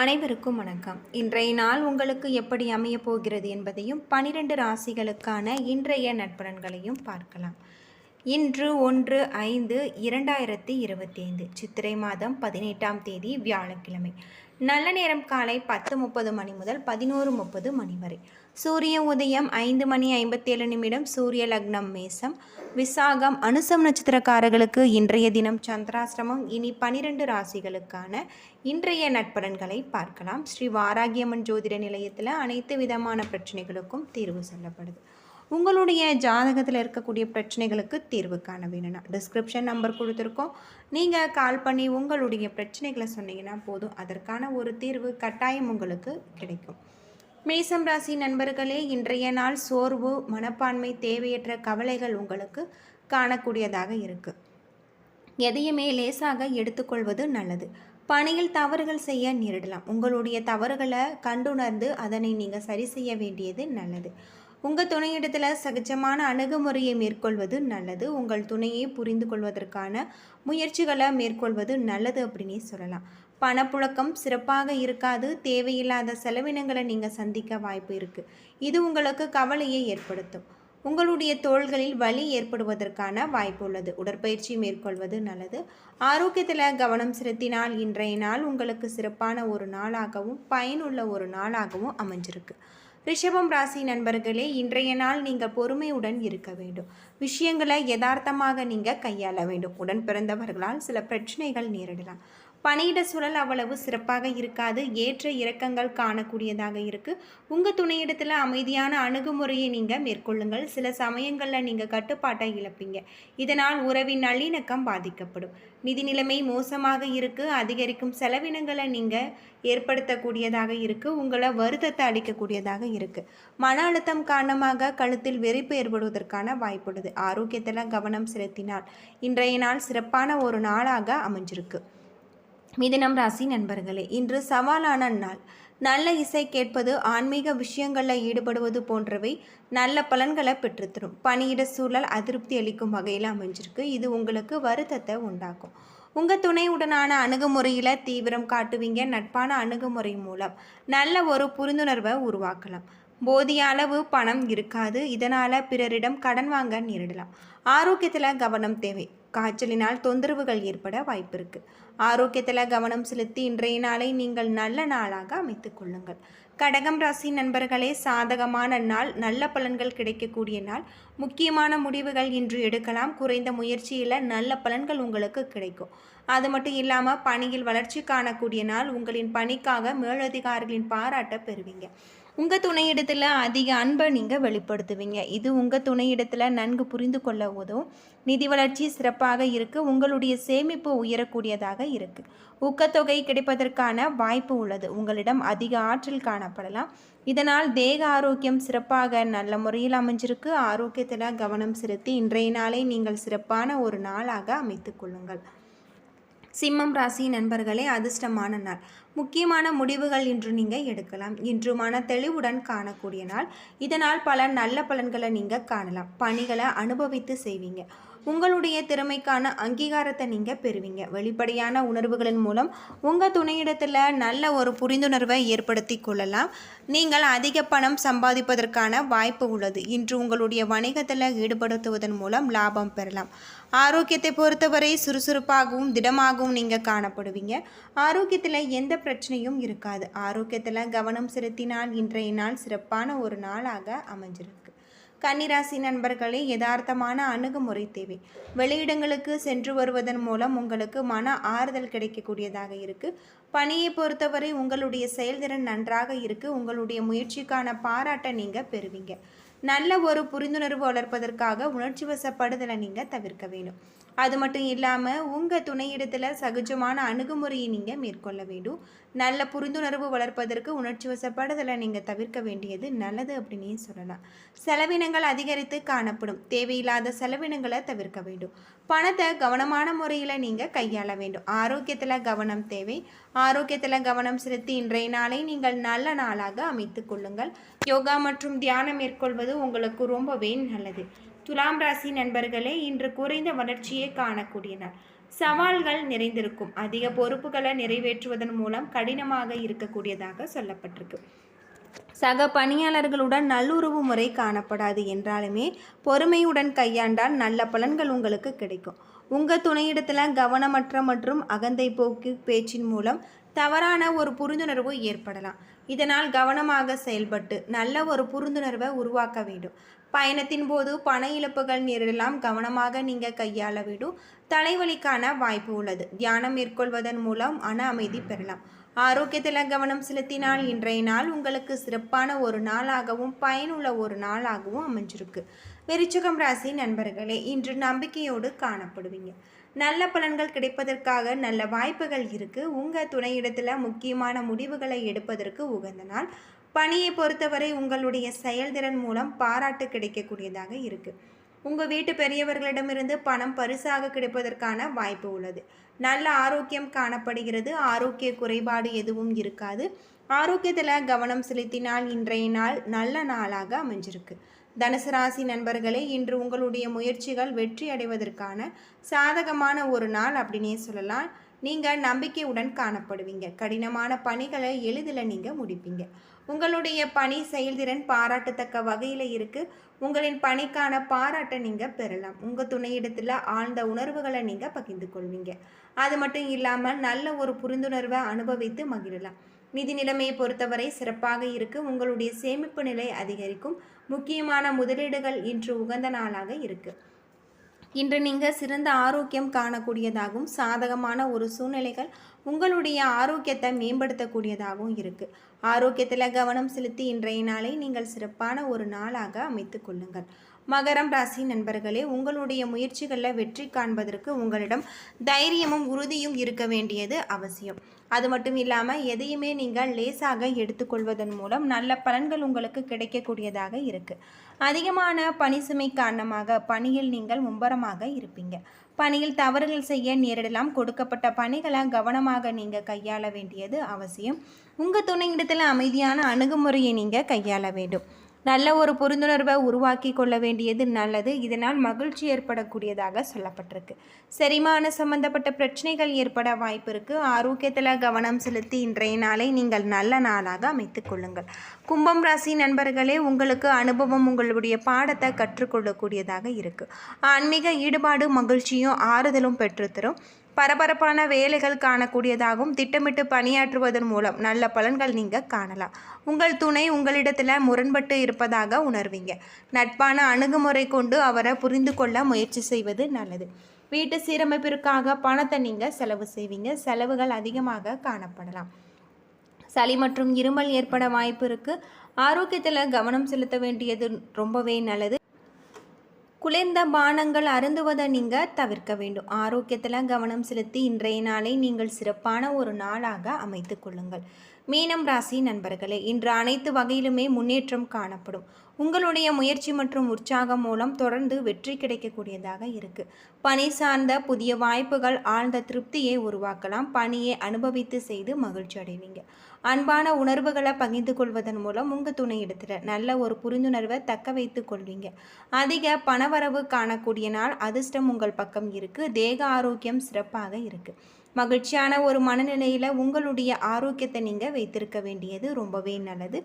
அனைவருக்கும் வணக்கம். இன்றைய நாள் உங்களுக்கு எப்படி அமையப் போகிறது என்பதையும் பனிரெண்டு ராசிகளுக்கான இன்றைய நட்பலன்களையும் பார்க்கலாம். இன்று ஒன்று ஐந்து இரண்டாயிரத்தி இருபத்தி ஐந்து சித்திரை மாதம் பதினெட்டாம் தேதி வியாழக்கிழமை. நல்ல நேரம் காலை பத்து முப்பது மணி முதல் பதினோரு முப்பது மணி வரை. சூரிய உதயம் ஐந்து மணி ஐம்பத்தேழு நிமிடம் சூரிய லக்னம் மேசம் விசாகம் அனுசம் நட்சத்திரக்காரர்களுக்கு இன்றைய தினம் சந்திராசிரமம் இனி பனிரெண்டு ராசிகளுக்கான இன்றைய நட்பலன்களை பார்க்கலாம். ஸ்ரீ வாராகியம்மன் ஜோதிட நிலையத்தில் அனைத்து விதமான பிரச்சனைகளுக்கும் தீர்வு சொல்லப்படுது. உங்களுடைய ஜாதகத்தில் இருக்கக்கூடிய பிரச்சனைகளுக்கு தீர்வு காண வேணும்னா டிஸ்கிரிப்ஷன் நம்பர் கொடுத்துருக்கோம். நீங்கள் கால் பண்ணி உங்களுடைய பிரச்சனைகளை சொன்னீங்கன்னா போதும். அதற்கான ஒரு தீர்வு கட்டாயம் உங்களுக்கு கிடைக்கும். மேசம் ராசி நண்பர்களே இன்றைய நாள் சோர்வு மனப்பான்மை தேவையற்ற கவலைகள் உங்களுக்கு காணக்கூடியதாக இருக்குது எதையுமே லேசாக எடுத்துக்கொள்வது நல்லது. பணியில் தவறுகள் செய்ய நேரிடலாம். உங்களுடைய தவறுகளை கண்டுணர்ந்து அதனை நீங்கள் சரி செய்ய வேண்டியது நல்லது. உங்கள் துணையிடத்தில் சகஜமான அணுகுமுறையை மேற்கொள்வது நல்லது. உங்கள் துணையை புரிந்து கொள்வதற்கான முயற்சிகளை மேற்கொள்வது நல்லது அப்படின்னே சொல்லலாம். பணப்புழக்கம் சிறப்பாக இருக்காது. தேவையில்லாத செலவினங்களை நீங்கள் சந்திக்க வாய்ப்பு இருக்குது இது உங்களுக்கு கவலையை ஏற்படுத்தும். உங்களுடைய தோள்களில் வலி ஏற்படுவதற்கான வாய்ப்பு உள்ளது. உடற்பயிற்சி மேற்கொள்வது நல்லது. ஆரோக்கியத்தில் கவனம் செலுத்தினால் இன்றைய நாள் உங்களுக்கு சிறப்பான ஒரு நாளாகவும் பயனுள்ள ஒரு நாளாகவும் அமைஞ்சிருக்கு. ரிஷபம் ராசி நண்பர்களே இன்றைய நாள் நீங்கள் பொறுமையுடன் இருக்க வேண்டும். விஷயங்களை யதார்த்தமாக நீங்கள் கையாள வேண்டும். உடன் பிறந்தவர்களால் சில பிரச்சனைகள் நேரிடலாம். பணியிட சூழல் அவ்வளவு சிறப்பாக இருக்காது. ஏற்ற இறக்கங்கள் காணக்கூடியதாக இருக்குது உங்கள் துணையிடத்தில் அமைதியான அணுகுமுறையை நீங்கள் மேற்கொள்ளுங்கள். சில சமயங்களில் நீங்கள் கட்டுப்பாட்டை இழப்பீங்க. இதனால் உறவின் நல்லிணக்கம் பாதிக்கப்படும். நிதி நிலைமை மோசமாக இருக்கு. அதிகரிக்கும் செலவினங்களை நீங்கள் ஏற்படுத்தக்கூடியதாக இருக்குது உங்களை வருத்தத்தை அளிக்கக்கூடியதாக இருக்குது மன அழுத்தம் காரணமாக கழுத்தில் வெறிப்பு ஏற்படுவதற்கான வாய்ப்புள்ளது. ஆரோக்கியத்தில் கவனம் செலுத்தினால் இன்றைய நாள் சிறப்பான ஒரு நாளாக அமைஞ்சிருக்கு. மிதினம் ராசி நண்பர்களே இன்று சவாலான நாள். நல்ல இசை கேட்பது ஆன்மீக விஷயங்களில் ஈடுபடுவது போன்றவை நல்ல பலன்களை பெற்றுத்தரும். பணியிட சூழல் அதிருப்தி அளிக்கும் வகையில் அமைஞ்சிருக்கு. இது உங்களுக்கு வருத்தத்தை உண்டாக்கும். உங்கள் துணையுடனான அணுகுமுறையில் தீவிரம் காட்டுவீங்க. நட்பான அணுகுமுறை மூலம் நல்ல ஒரு புரிந்துணர்வை உருவாக்கலாம். போதிய அளவு பணம் இருக்காது. இதனால் பிறரிடம் கடன் வாங்க நேரிடலாம். ஆரோக்கியத்தில் கவனம் தேவை. காய்ச்சலினால் தொந்தரவுகள் ஏற்பட வாய்ப்பு இருக்குது ஆரோக்கியத்தில் கவனம் செலுத்தி இன்றைய நாளை நீங்கள் நல்ல நாளாக அமைத்து கொள்ளுங்கள். கடகம் ராசி நண்பர்களே சாதகமான நாள் நல்ல பலன்கள் கிடைக்கக்கூடிய நாள். முக்கியமான முடிவுகள் இன்று எடுக்கலாம். குறைந்த முயற்சியில் நல்ல பலன்கள் உங்களுக்கு கிடைக்கும். அது மட்டும் இல்லாமல் பணியில் வளர்ச்சி காணக்கூடிய நாள். உங்களின் பணிக்காக மேலதிகாரிகளின் பாராட்ட பெறுவீங்க. உங்கள் துணையிடத்தில் அதிக அன்பை நீங்கள் வெளிப்படுத்துவீங்க. இது உங்கள் துணையிடத்தில் நன்கு புரிந்து கொள்ள உதவும். நிதி வளர்ச்சி சிறப்பாக இருக்குது உங்களுடைய சேமிப்பு உயரக்கூடியதாக இருக்குது ஊக்கத்தொகை கிடைப்பதற்கான வாய்ப்பு உள்ளது. உங்களிடம் அதிக ஆற்றல் காணப்படலாம். இதனால் தேக ஆரோக்கியம் சிறப்பாக நல்ல முறையில் அமைஞ்சிருக்கு. ஆரோக்கியத்தில் கவனம் செலுத்தி இன்றைய நாளை நீங்கள் சிறப்பான ஒரு நாளாக அமைத்துக் கொள்ளுங்கள். சிம்மம் ராசி நண்பர்களே அதிர்ஷ்டமான நாள். முக்கியமான முடிவுகள் இன்று நீங்கள் எடுக்கலாம். இன்று மன தெளிவுடன் காணக்கூடிய நாள். இதனால் பல நல்ல பலன்களை நீங்கள் காணலாம். பணிகளை அனுபவித்து செய்வீங்க. உங்களுடைய திறமைக்கான அங்கீகாரத்தை நீங்கள் பெறுவீங்க. வெளிப்படையான உணர்வுகளின் மூலம் உங்கள் துணையிடத்தில் நல்ல ஒரு புரிந்துணர்வை ஏற்படுத்தி கொள்ளலாம். நீங்கள் அதிக பணம் சம்பாதிப்பதற்கான வாய்ப்பு உள்ளது. இன்று உங்களுடைய வணிகத்தில் ஈடுபடுத்துவதன் மூலம் லாபம் பெறலாம். ஆரோக்கியத்தை பொறுத்தவரை சுறுசுறுப்பாகவும் திடமாகவும் நீங்கள் காணப்படுவீங்க. ஆரோக்கியத்தில் எந்த பிரச்சனையும் இருக்காது. ஆரோக்கியத்தில் கவனம் செலுத்தினால் இன்றைய நாள் சிறப்பான ஒரு நாளாக அமைஞ்சிருக்கு. கன்னிராசி நண்பர்களே யதார்த்தமான அணுகுமுறை தேவை. வெளியிடங்களுக்கு சென்று வருவதன் மூலம் உங்களுக்கு மன ஆறுதல் கிடைக்கக்கூடியதாக இருக்குது பணியை பொறுத்தவரை உங்களுடைய செயல்திறன் நன்றாக இருக்குது உங்களுடைய முயற்சிக்கான பாராட்டை நீங்கள் பெறுவீங்க. நல்ல ஒரு புரிந்துணர்வு வளர்ப்பதற்காக உணர்ச்சி வசப்படுதலை நீங்கள் தவிர்க்க வேணும் அது மட்டும் இல்லாமல் உங்கள் துணையிடத்தில் சகஜமான அணுகுமுறையை நீங்கள் மேற்கொள்ள வேண்டும். நல்ல புரிந்துணர்வு வளர்ப்பதற்கு உணர்ச்சி வசப்படுதலை நீங்கள் தவிர்க்க வேண்டியது நல்லது அப்படின்னே சொல்லலாம். செலவினங்கள் அதிகரித்து காணப்படும். தேவையில்லாத செலவினங்களை தவிர்க்க வேண்டும். பணத்தை கவனமான முறையில் நீங்கள் கையாள வேண்டும். ஆரோக்கியத்தில் கவனம் தேவை. ஆரோக்கியத்தில் கவனம் செலுத்தி இன்றைய நாளை நீங்கள் நல்ல நாளாக அமைத்து கொள்ளுங்கள். யோகா மற்றும் தியானம் மேற்கொள்வது உங்களுக்கு ரொம்பவே நல்லது. துலாம் ராசி நண்பர்களே இன்று குறைந்த வளர்ச்சியை காணக்கூடிய நாள். சவால்கள் நிறைந்திருக்கும். அதிக பொறுப்புகளை நிறைவேற்றுவதன் மூலம் கடினமாக இருக்கக்கூடியதாக சொல்லப்பட்டிருக்கு. சக பணியாளர்களுடன் நல்லுறவு முறை காணப்படாது என்றாலுமே பொறுமையுடன் கையாண்டால் நல்ல பலன்கள் உங்களுக்கு கிடைக்கும். உங்கள் துணையிடத்தில் கவனமற்ற மற்றும் அகந்தை போக்கு பேச்சின் மூலம் தவறான ஒரு புரிந்துணர்வு ஏற்படலாம். இதனால் கவனமாக செயல்பட்டு நல்ல ஒரு புரிந்துணர்வை உருவாக்க வேண்டும். பயணத்தின் போது பண இழப்புகள் நேரிடலாம். கவனமாக நீங்கள் கையாள வேண்டும். தலைவலிக்கான வாய்ப்பு உள்ளது. தியானம் மேற்கொள்வதன் மூலம் மன அமைதி பெறலாம். ஆரோக்கியத்தில் கவனம் செலுத்தினால் இன்றைய நாள் உங்களுக்கு சிறப்பான ஒரு நாளாகவும் பயனுள்ள ஒரு நாளாகவும் அமைஞ்சிருக்கு. விருச்சிகம் ராசி நண்பர்களே இன்று நம்பிக்கையோடு காணப்படுவீங்க. நல்ல பலன்கள் கிடைப்பதற்காக நல்ல வாய்ப்புகள் இருக்குது உங்கள் துணையிடத்தில் முக்கியமான முடிவுகளை எடுப்பதற்கு உகந்த நாள். பணியை பொறுத்தவரை உங்களுடைய செயல்திறன் மூலம் பாராட்டு கிடைக்கக்கூடியதாக இருக்குது உங்கள் வீட்டு பெரியவர்களிடமிருந்து பணம் பரிசாக கிடைப்பதற்கான வாய்ப்பு உள்ளது. நல்ல ஆரோக்கியம் காணப்படுகிறது. ஆரோக்கிய குறைபாடு எதுவும் இருக்காது. ஆரோக்கியத்தில் கவனம் செலுத்தினால் இன்றைய நாள் நல்ல நாளாக அமைஞ்சிருக்கு. தனுசு ராசி நண்பர்களே இன்று உங்களுடைய முயற்சிகள் வெற்றி அடைவதற்கான சாதகமான ஒரு நாள் அப்படின்னே சொல்லலாம். நீங்கள் நம்பிக்கையுடன் காணப்படுவீங்க. கடினமான பணிகளை எளிதில் நீங்கள் முடிப்பீங்க. உங்களுடைய பணி செயல்திறன் பாராட்டத்தக்க வகையில் இருக்குது உங்களின் பணிக்கான பாராட்டை நீங்கள் பெறலாம். உங்கள் துணையிடத்தில் ஆழ்ந்த உணர்வுகளை நீங்கள் பகிர்ந்து கொள்வீங்க. அது மட்டும் இல்லாமல் நல்ல ஒரு புரிந்துணர்வை அனுபவித்து மகிழலாம். நிதி நிலைமையை பொறுத்தவரை சிறப்பாக இருக்கு. உங்களுடைய சேமிப்பு நிலை அதிகரிக்கும். முக்கியமான முதலீடுகள் இன்று உகந்த நாளாக இருக்கு. இன்று நீங்கள் சிறந்த ஆரோக்கியம் காணக்கூடியதாகவும் சாதகமான ஒரு சூழ்நிலைகள் உங்களுடைய ஆரோக்கியத்தை மேம்படுத்தக்கூடியதாகவும் இருக்குது ஆரோக்கியத்தில் கவனம் செலுத்தி இன்றைய நாளை நீங்கள் சிறப்பான ஒரு நாளாக அமைத்து கொள்ளுங்கள். மகரம் ராசி நண்பர்களே உங்களுடைய முயற்சிகளில் வெற்றி காண்பதற்கு உங்களிடம் தைரியமும் உறுதியும் இருக்க வேண்டியது அவசியம். அது மட்டும் இல்லாமல் எதையுமே நீங்கள் லேசாக எடுத்துக்கொள்வதன் மூலம் நல்ல பலன்கள் உங்களுக்கு கிடைக்கக்கூடியதாக இருக்குது அதிகமான பணி சுமை காரணமாக பணியில் நீங்கள் மும்பரமாக இருப்பீங்க. பணியில் தவறுகள் செய்ய நேரிடலாம். கொடுக்கப்பட்ட பணிகளை கவனமாக நீங்கள் கையாள வேண்டியது அவசியம். உங்கள் துணையிடத்தில் அமைதியான அணுகுமுறையை நீங்கள் கையாள வேண்டும். நல்ல ஒரு புரிந்துணர்வை உருவாக்கி கொள்ள வேண்டியது நல்லது. இதனால் மகிழ்ச்சி ஏற்படக்கூடியதாக சொல்லப்பட்டிருக்கு. செரிமான சம்பந்தப்பட்ட பிரச்சனைகள் ஏற்பட வாய்ப்பு இருக்குது ஆரோக்கியத்தில் கவனம் செலுத்தி இன்றைய நாளை நீங்கள் நல்ல நாளாக அமைத்து கொள்ளுங்கள். கும்பம் ராசி நண்பர்களே உங்களுக்கு அனுபவம் உங்களுடைய பாடத்தை கற்றுக்கொள்ளக்கூடியதாக இருக்குது ஆன்மீக ஈடுபாடு மகிழ்ச்சியும் ஆறுதலும் பெற்றுத்தரும். பரபரப்பான வேலைகள் காணக்கூடியதாகவும் திட்டமிட்டு பணியாற்றுவதன் மூலம் நல்ல பலன்கள் நீங்கள் காணலாம். உங்கள் துணை உங்களிடத்தில் முரண்பட்டு இருப்பதாக உணர்வீங்க. நட்பான அணுகுமுறை கொண்டு அவரை புரிந்து கொள்ள முயற்சி செய்வது நல்லது. வீட்டு சீரமைப்பிற்காக பணத்தை நீங்கள் செலவு செய்வீங்க. செலவுகள் அதிகமாக காணப்படலாம். சளி மற்றும் இருமல் ஏற்பட வாய்ப்பு இருக்குது ஆரோக்கியத்தில் கவனம் செலுத்த வேண்டியது ரொம்பவே நல்லது. குளிர்ந்த பானங்கள் அருந்துவதை நீங்கள் தவிர்க்க வேண்டும். ஆரோக்கியத்தில் கவனம் செலுத்தி இன்றைய நாளை நீங்கள் சிறப்பான ஒரு நாளாக அமைத்து கொள்ளுங்கள். மீனம் ராசி நண்பர்களே இன்று அனைத்து வகையிலுமே முன்னேற்றம் காணப்படும். உங்களுடைய முயற்சி மற்றும் உற்சாகம் மூலம் தொடர்ந்து வெற்றி கிடைக்கக்கூடியதாக இருக்கு. பணி சார்ந்த புதிய வாய்ப்புகள் ஆழ்ந்த திருப்தியை உருவாக்கலாம். பணியை அனுபவித்து செய்து மகிழ்ச்சி அடைவீங்க. அன்பான உணர்வுகளை பகிர்ந்து கொள்வதன் மூலம் உங்கள் துணையிடத்தில் நல்ல ஒரு புரிந்துணர்வை தக்க வைத்து கொள்வீங்க. அதிக பணவரவு காணக்கூடிய நாள் அதிர்ஷ்டம் உங்கள் பக்கம் இருக்குது தேக ஆரோக்கியம் சிறப்பாக இருக்குது மகிழ்ச்சியான ஒரு மனநிலையில் உங்களுடைய ஆரோக்கியத்தை நீங்கள் வைத்திருக்க வேண்டியது ரொம்பவே நல்லது.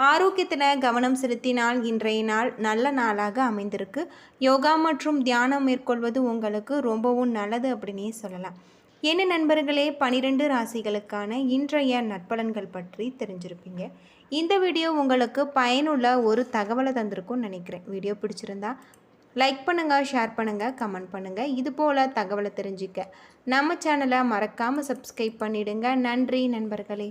ஆரோக்கியத்தில் கவனம் செலுத்தினால் இன்றைய நாள் நல்ல நாளாக அமைந்திருக்கு. யோகா மற்றும் தியானம் மேற்கொள்வது உங்களுக்கு ரொம்பவும் நல்லது அப்படின்னே சொல்லலாம். என்ன நண்பர்களே பனிரெண்டு ராசிகளுக்கான இன்றைய நட்பலன்கள் பற்றி தெரிஞ்சிருப்பீங்க. இந்த வீடியோ உங்களுக்கு பயனுள்ள ஒரு தகவலை தந்திருக்கும்னு நினைக்கிறேன். வீடியோ பிடிச்சிருந்தா லைக் பண்ணுங்கள் ஷேர் பண்ணுங்கள் கமெண்ட் பண்ணுங்கள் இது போல் தகவலை தெரிஞ்சிக்க. நம்ம சேனலை மறக்காமல் சப்ஸ்கிரைப் பண்ணிவிடுங்க நன்றி நண்பர்களே.